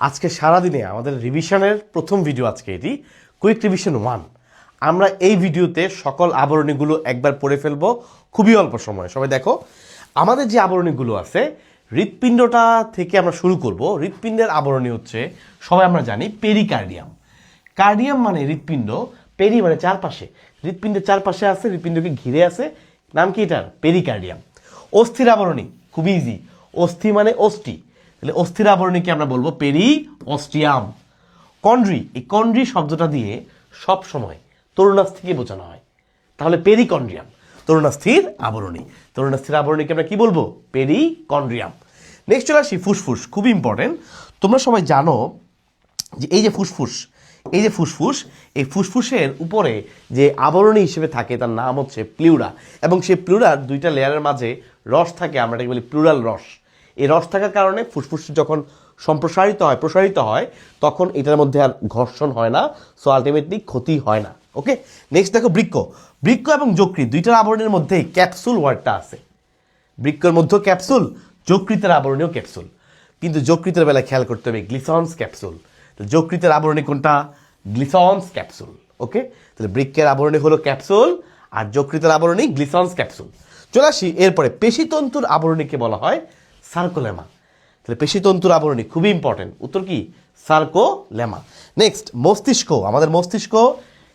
আজকে সারাদিনে আমাদের রিভিশনের প্রথম ভিডিও আজকে এটি কুইক রিভিশন ওয়ান আমরা এই ভিডিওতে সকল আবরণীগুলো একবার পড়ে ফেলব, খুবই অল্প সময়। সবাই দেখো, আমাদের যে আবরণীগুলো আছে, হৃৎপিণ্ডটা থেকে আমরা শুরু করব। হৃৎপিণ্ডের আবরণী হচ্ছে, সবাই আমরা জানি পেরিকার্ডিয়াম কার্ডিয়াম মানে হৃৎপিণ্ড পেরি মানে চারপাশে। হৃৎপিণ্ডের চারপাশে আছে, হৃৎপিণ্ডকে ঘিরে আছে। নাম কি এটার? পেরিকার্ডিয়াম অস্থির আবরণী, খুবই ইজি অস্থি মানে অস্থি। তাহলে অস্থির আবরণীকে আমরা বলব? পেরি অস্টিয়াম কন্ড্রি, এই কন্ড্রি শব্দটা দিয়ে সব সময় তরুণাস্থিকে বোঝানো হয়। তাহলে পেরিকন্ড্রিয়াম তরুণাস্থির আবরণী। তরুণাস্থির আবরণীকে আমরা কি বলব? পেরিকন্ড্রিয়াম নেক্সট চলে আসি ফুসফুস, খুব ইম্পর্টেন্ট তোমরা সবাই জানো যে এই যে ফুসফুস, এই যে ফুসফুস, এই ফুসফুসের উপরে যে আবরণী হিসেবে থাকে, তার নাম হচ্ছে প্লিউরা। এবং সেই প্লিউরার দুইটা লেয়ারের মাঝে রস থাকে, আমরা এটাকে বলি প্লুরাল রস। এই রস থাকার কারণে ফুসফুস যখন সম্প্রসারিত হয়, প্রসারিত হয়, তখন এটার মধ্যে আর ঘর্ষণ হয় না সো আলটিমেটলি ক্ষতি হয় না। ওকে নেক্সট দেখো বৃক্ষ বৃক্ষ এবং যকৃত দুইটার আবরণের মধ্যেই ক্যাপসুল ওয়ার্ডটা আছে। বৃক্ষের মধ্যে ক্যাপসুল যকৃতের আবরণীয় ক্যাপসুল কিন্তু যকৃতের বেলায় খেয়াল করতে হবে গ্লিসন্স ক্যাপসুল যকৃতের আবরণী কোনটা? গ্লিসন্স ক্যাপসুল ওকে তাহলে বৃক্ষের আবরণী হলো ক্যাপসুল আর যকৃতের আবরণী গ্লিসন্স ক্যাপসুল চলে আসি, এরপরে পেশিতন্তুর আবরণীকে বলা হয় সার্কোলেমা। তাহলে পেশিতন্তুর আবরণী খুবই ইম্পর্টেন্ট উত্তর কি? সার্কোলেমা। নেক্সট মস্তিষ্ক। আমাদের মস্তিষ্ক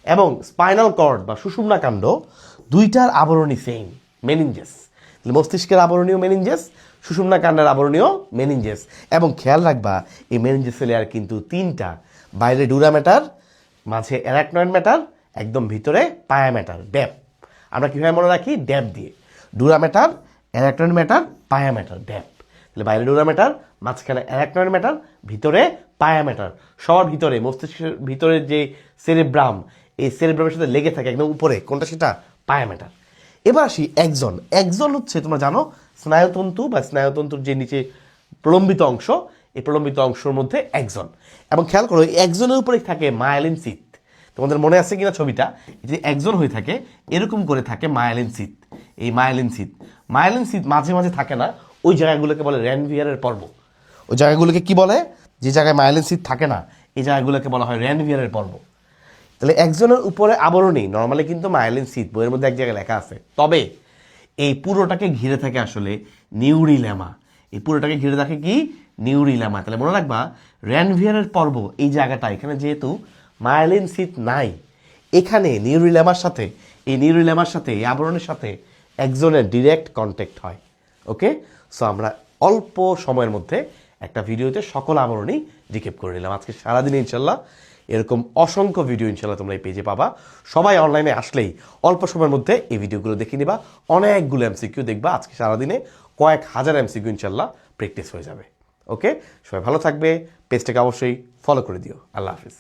এবং স্পাইনাল কর্ড বা সুষুম্না কাণ্ড দুইটার আবরণী সেম মেনিনজেস তাহলে মস্তিষ্কের আবরণীয় মেনিনজেস সুষুম্না কাণ্ডের আবরণীয় মেনিনজেস এবং খেয়াল রাখবা, এই মেনিনজেসের লেয়ার কিন্তু তিনটা। বাইরে ডুরা ম্যাটার মাঝে অ্যারাকনয়েড ম্যাটার একদম ভিতরে পায়া ম্যাটার ড্যাপ আমরা কীভাবে মনে রাখি? ড্যাপ দিয়ে। Dura mater arachnoid mater pia mater DAP তাহলে বাইরে ডুরা ম্যাটার মাঝখানে অ্যারাকনয়েড ম্যাটার ভিতরে পায়া ম্যাটার সবার ভিতরে, মস্তিষ্কের ভিতরে যে সেরেব্রাম এই সেরেব্রামের সাথে লেগে থাকে একদম উপরে, কোনটা সেটা? পায়া ম্যাটার এবার আসি একজন একজন হচ্ছে, তোমরা জানো, স্নায়ুতন্তু বা স্নায়ুতন্তুর যে নিচে প্রলম্বিত অংশ, এই প্রলম্বিত অংশের মধ্যে একজন এবং খেয়াল করো একজনের উপরে থাকে মায়ালিন সিত তোমাদের মনে আছে কিনা ছবিটা? যে একজন হয়ে থাকে, এরকম করে থাকে মায়ালিন সিত এই মায়ালিন সিত মায়ালিন সিত মাঝে মাঝে থাকে না ওই জায়গাগুলোকে বলে র্যানভিয়ারের পর্ব। ওই জায়গাগুলোকে কি বলে? যে জায়গায় মায়ালিন সিত থাকে না এই জায়গাগুলোকে বলা হয় র্যানভিয়ারের পর্ব। তাহলে একজনের উপরে আবরণী নর্মালি কিন্তু মায়ালিন সিট বইয়ের মধ্যে এক জায়গায় লেখা আছে। তবে এই পুরোটাকে ঘিরে থাকে আসলে নিউরিল্যামা এই পুরোটাকে ঘিরে থাকে কি? নিউরিল্যামা তাহলে মনে রাখবা র্যানভিয়ারের পর্ব এই জায়গাটা এখানে যেহেতু মায়ালিন সিট নাই এখানে নিউরিল্যামার সাথে এই নিউরিল্যামার সাথে এই আবরণের সাথে একজনের ডিরেক্ট কন্ট্যাক্ট হয়। ওকে সো আমরা অল্প সময়ের মধ্যে একটা ভিডিওতে সকল আবরণী রিকেপ করে নিলাম। আজকে সারাদিন ইনশাল্লাহ এরকম অসংখ্য ভিডিও ইনশাল্লাহ তোমরা এই পেজে পাবা। সবাই অনলাইনে আসলেই অল্প সময়ের মধ্যে এই ভিডিওগুলো দেখে নিবা। অনেকগুলো এমসিকিউ দেখবা। আজকে সারাদিনে কয়েক হাজার এমসিকিউ ইনশাল্লাহ প্র্যাকটিস হয়ে যাবে। ওকে সবাই ভালো থাকবে। পেজটাকে অবশ্যই ফলো করে দিও। আল্লাহ হাফিজ।